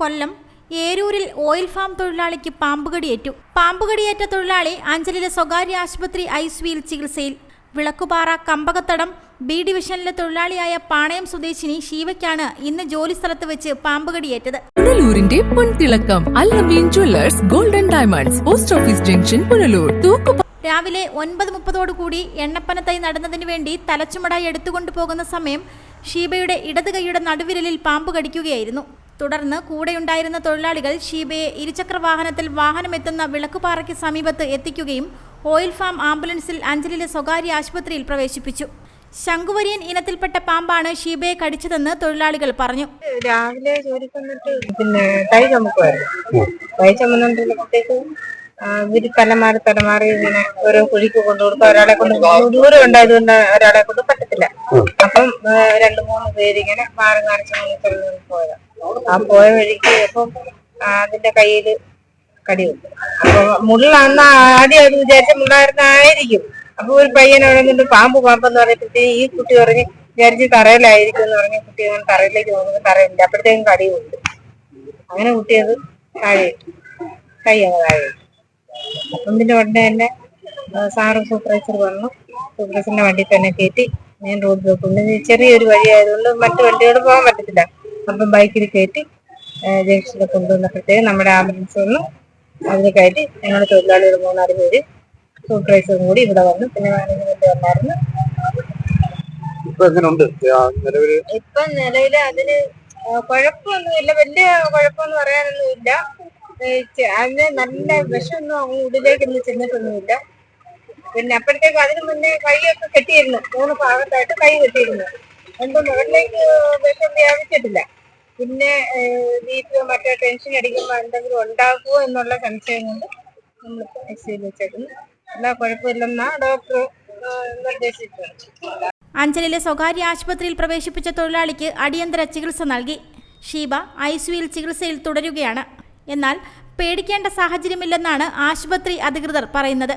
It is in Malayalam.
കൊല്ലം ഏരൂരിൽ ഓയിൽ ഫാം തൊഴിലാളിക്ക് പാമ്പുകടിയേറ്റു. പാമ്പുകടിയേറ്റ തൊഴിലാളി അഞ്ചലിലെ സ്വകാര്യ ആശുപത്രി ഐസിയുയിൽ ചികിത്സയിൽ. വിളക്കുപാറ കമ്പകത്തടം ബി ഡിവിഷനിലെ തൊഴിലാളിയായ പാണയം സ്വദേശിനി ശിവയ്ക്കാണ് ഇന്ന് ജോലി സ്ഥലത്ത് വെച്ച് പാമ്പുകടിയേറ്റത്. പുനലൂരിന്റെ പൊൻതിളക്കം Allameen jewellers golden diamonds post office junction Punalur രാവിലെ ഒൻപത് മുപ്പതോടുകൂടി എണ്ണപ്പനത്തായി നടന്നതിന് വേണ്ടി തലച്ചുമടായി എടുത്തുകൊണ്ടു പോകുന്ന സമയം ഷീബയുടെ ഇടത് കൈയുടെ നടുവിരലിൽ പാമ്പ് കടിക്കുകയായിരുന്നു തുടർന്ന് കൂടെയുണ്ടായിരുന്ന തൊഴിലാളികൾ ഷീബയെ ഇരുചക്ര വാഹനത്തിൽ വാഹനമെത്തുന്ന വിളക്കുപാറയ്ക്ക് സമീപത്ത് എത്തിക്കുകയും ഓയിൽ ഫാം ആംബുലൻസിൽ അഞ്ചലിലെ സ്വകാര്യ ആശുപത്രിയിൽ പ്രവേശിപ്പിച്ചു. ശംഖുവരിയൻ ഇനത്തിൽപ്പെട്ട പാമ്പാണ് ഷീബയെ കടിച്ചതെന്ന് തൊഴിലാളികൾ പറഞ്ഞു. രാവിലെ ജോലിക്ക് വന്നിട്ട് പിന്നെ തൈ ചുമക്കുമായിരുന്നു തൈ ചുമന്നുകൊണ്ടിരുന്നപ്പോഴത്തേക്ക് ഇവർ തലമാറി തലമാറി ഇങ്ങനെ ഓരോ കുഴിക്ക് കൊണ്ടു കൊടുക്കും ഒരാളെ കൊണ്ട് ദൂരം ഉണ്ടായതുകൊണ്ട് ഒരാളെ കൊണ്ട് പറ്റത്തില്ല. അപ്പം രണ്ടു മൂന്ന് പേര് ഇങ്ങനെ മാറി മാറി ചുമന്ന് പോയതാ. ആ പോയ വഴിക്ക് അപ്പം അതിന്റെ കയ്യിൽ കടി അപ്പൊ മുള്ളാന്ന് ആദ്യം അത് വിചാരിച്ച മുള്ളായിരുന്നായിരിക്കും. അപ്പൊ ഒരു പയ്യൻ അവിടെ നിന്നിട്ട് പാമ്പ് പാമ്പെന്ന് പറഞ്ഞപ്പോഴത്തേ ഈ കുട്ടി പറഞ്ഞ് വിചാരിച്ച് തറയിലായിരിക്കും എന്ന് പറഞ്ഞ കുട്ടി അങ്ങനെ തറയിലേക്ക് പോകുന്നത് തറയില്ല അപ്പോഴത്തേക്കും കടി അങ്ങനെ കുട്ടിയത് താഴെ കൈ അങ്ങ് താഴെ. അപ്പം പിന്നെ ഉടനെ തന്നെ സാറും സൂപ്പർവൈസർ വന്നു. സൂപ്പർവൈസറിന്റെ വണ്ടി തന്നെ കയറ്റി മെയിൻ റോഡിൽ കൊണ്ട് ചെറിയൊരു വഴിയായതുകൊണ്ട് മറ്റു വണ്ടിയോട് പോകാൻ പറ്റത്തില്ല. അപ്പം ബൈക്കിൽ കയറ്റി ജംഗ്ഷനിൽ കൊണ്ടുവന്നപ്പോഴത്തേക്ക് നമ്മുടെ ആംബുലൻസ് വന്നു. അതിന് കയറ്റി ഞങ്ങളുടെ തൊഴിലാളികൾ മൂന്നാൽ പേര് സൂപ്പർവൈസറും കൂടി ഇവിടെ വന്നു. പിന്നെ മാനേജ്മെന്റ് വന്നായിരുന്നു. ഇപ്പൊ നിലവിൽ? അതിന് കുഴപ്പമൊന്നും കുഴപ്പമൊന്നുമില്ല. വലിയ കുഴപ്പമൊന്നും പറയാനൊന്നും ഇല്ല. അതിന് നല്ല വിഷമൊന്നും അങ്ങ് ഉള്ളിലേക്കൊന്നും ചെന്നിട്ടൊന്നുമില്ല. പിന്നെ അപ്പോഴത്തേക്ക് അതിന് മുന്നേ കൈയൊക്കെ കെട്ടിയിരുന്നു. മൂന്ന് ഭാഗത്തായിട്ട് കൈ കെട്ടിയിരുന്നു. എന്തോ മുകളിലേക്ക് വിഷം വ്യാപിച്ചിട്ടില്ല. പിന്നെ വീട്ടിൽ മറ്റേ ടെൻഷൻ അടിക്കുമ്പോൾ എന്തെങ്കിലും ഉണ്ടാകുമോ എന്നുള്ള സംശയം കൊണ്ട് നമ്മൾ സിയിൽ വെച്ചേക്കുന്നു. എല്ലാ കുഴപ്പമില്ലെന്നാ ഡോക്ടർ നിർദ്ദേശിച്ചത്. അഞ്ചലിലെ സ്വകാര്യ ആശുപത്രിയിൽ പ്രവേശിപ്പിച്ച തൊഴിലാളിക്ക് അടിയന്തര ചികിത്സ നൽകി. ഷീബ ഐസിയുയിൽ ചികിത്സയിൽ തുടരുകയാണ്. എന്നാൽ പേടിക്കേണ്ട സാഹചര്യമില്ലെന്നാണ് ആശുപത്രി അധികൃതർ പറയുന്നത്.